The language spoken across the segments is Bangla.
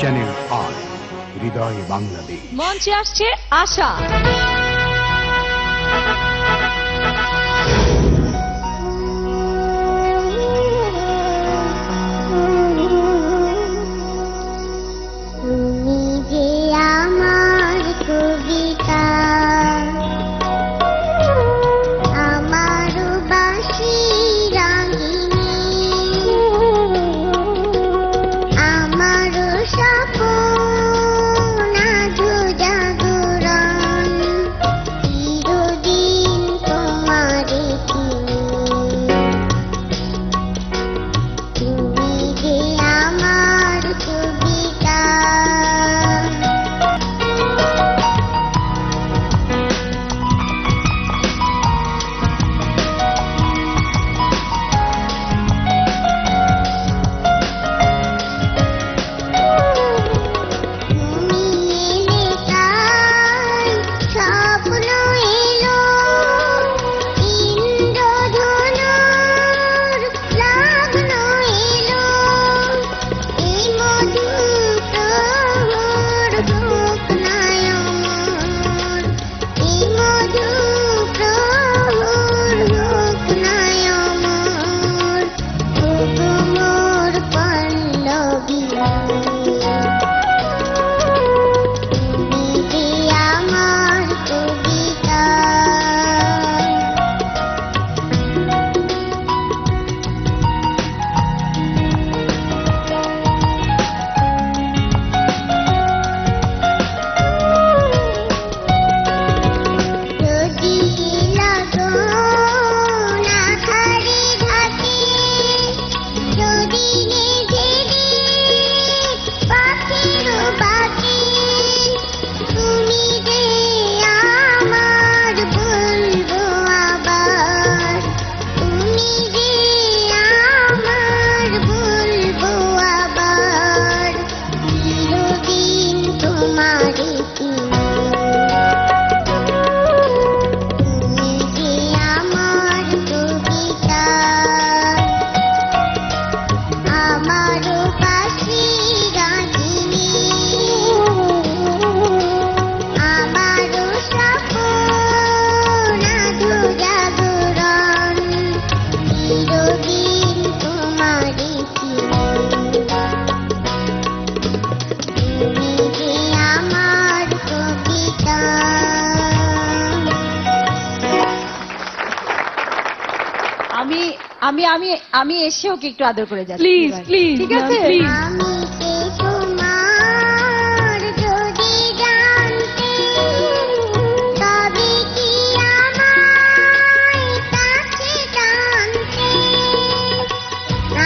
চ্যানেল আর হৃদয় বাংলাদেশ। মঞ্চে আসছে আশা। আমি আমি আমি এসে ওকে একটু আদর করে যাচ্ছি Please, এবার। please, ঠিক আছে please. আমি কে তোমার যদি জানতে তবে কি আমায় কাছে টানতে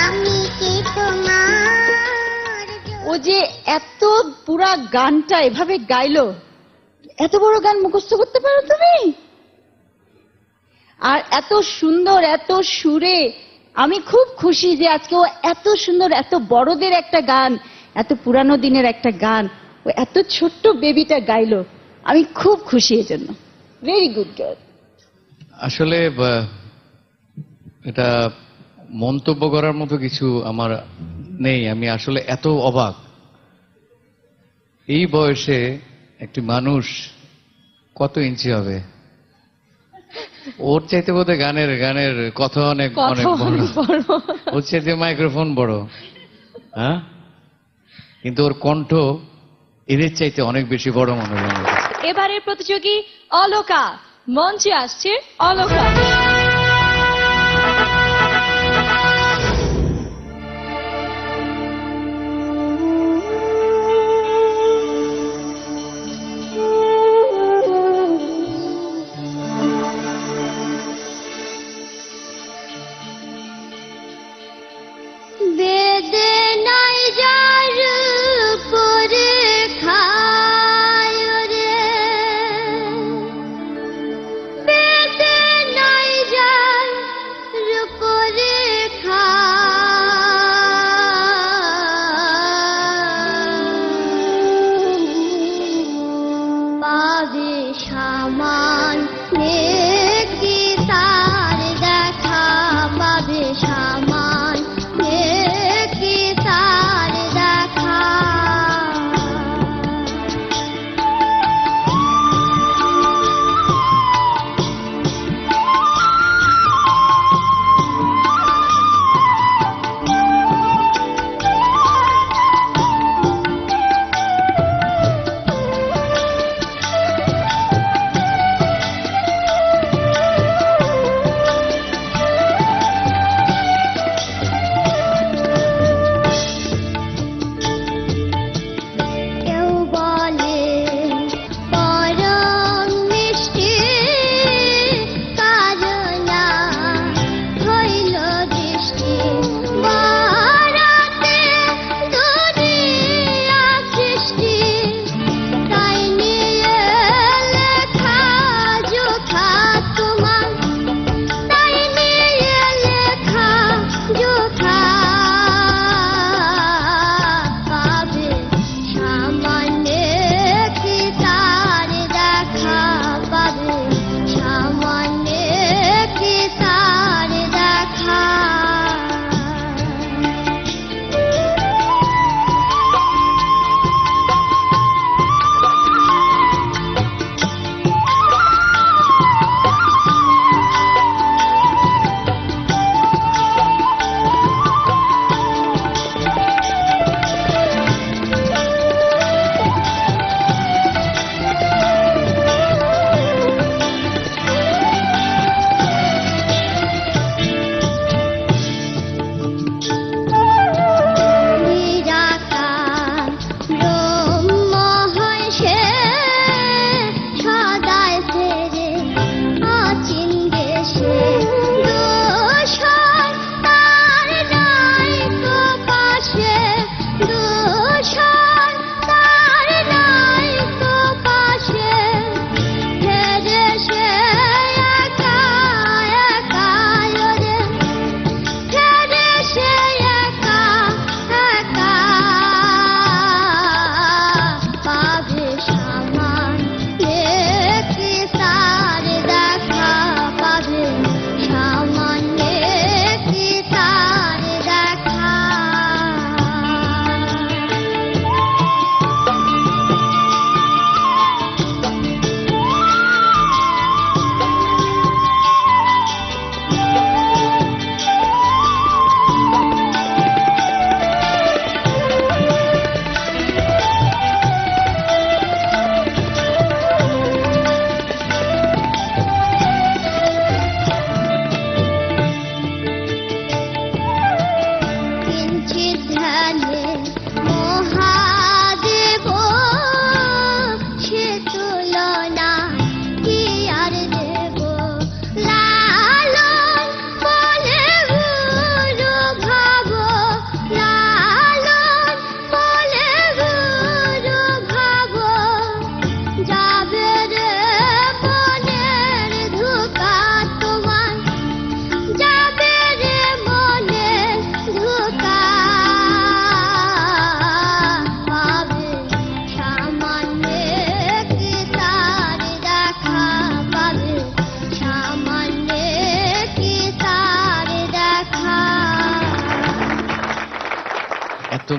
আমি কে তোমার ও যে এত পুরা গানটা এভাবে গাইলো এত বড় গান মুখস্থ করতে পারো তুমি আর এত সুন্দর, এত সুরে। আমি খুব খুশি যে আজকে ও এত সুন্দর, এত বড়দের একটা গান, এত পুরানো দিনের একটা গান, ও এত ছোট্ট বেবিটা গাইলো। আমি খুব খুশি এর জন্য ভেরি গুড গার্ল আসলে এটা মন্তব্য করার মতো কিছু আমার নেই। আমি আসলে এত অবাক। এই বয়সে একটি মানুষ কত ইঞ্চি হবে? ওর চাইতে বোধহয় গানের গানের কথা অনেক অনেক বড়। ওর চাইতে মাইক্রোফোন বড়। হ্যাঁ? কিন্তু ওর কণ্ঠ এদের চাইতে অনেক বেশি বড় মনে হয় এবারের প্রতিযোগী অলোকা। মঞ্চে আসছে অলোকা।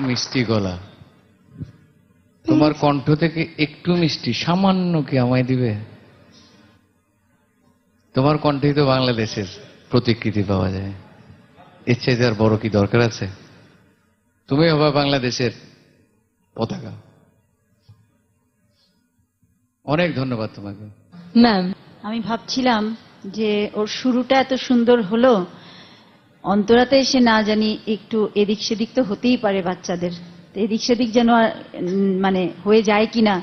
মিষ্টি গলা। তোমার কণ্ঠ থেকে একটু মিষ্টি, সামান্য কি আমায় দিবে? তোমার কণ্ঠেই তো বাংলাদেশের প্রতিকৃতি পাওয়া যায়। এর চাইতে আর বড় কি দরকার আছে? তুমি হবে বাংলাদেশের পতাকা। অনেক ধন্যবাদ তোমাকে। ম্যাম, আমি ভাবছিলাম যে ওর শুরুটা এত সুন্দর হলো অন্তরাতে এসে না জানি একটু এদিক সেদিক তো হতেই পারে বাচ্চাদের। তো এদিক সেদিক যেন মানে হয়ে যায় কিনা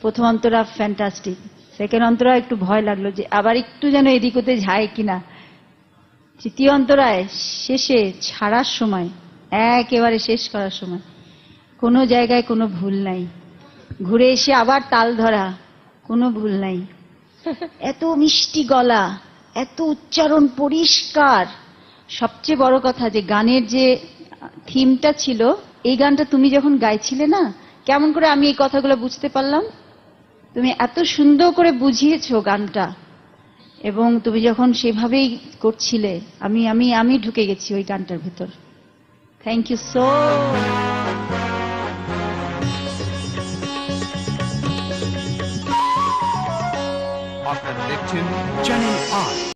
প্রথম অন্তরা ফ্যান্টাস্টিক সেকেন্ড অন্তরা একটু ভয় লাগল যে আবার একটু যেন এদিক হতে যায় কিনা। তৃতীয় অন্তরায় শেষে ছাড়ার সময় একেবারে শেষ করার সময় কোনো জায়গায় কোনো ভুল নাই। ঘুরে এসে আবার তাল ধরা কোনো ভুল নাই। এত মিষ্টি গলা এত উচ্চারণ পরিষ্কার। সবচেয়ে বড় কথা যে গানের যে থিমটা ছিল, এই গানটা তুমি যখন গাইছিলে না, কেমন করে আমি এই কথাগুলো বুঝতে পারলাম? তুমি এত সুন্দর করে বুঝিয়েছো গানটা, এবং তুমি যখন সেভাবেই করছিলে, আমি আমি আমি ঢুকে গেছি ওই গানটার ভেতর। থ্যাংক ইউ সো আপনারা দেখছেন চ্যানেল আই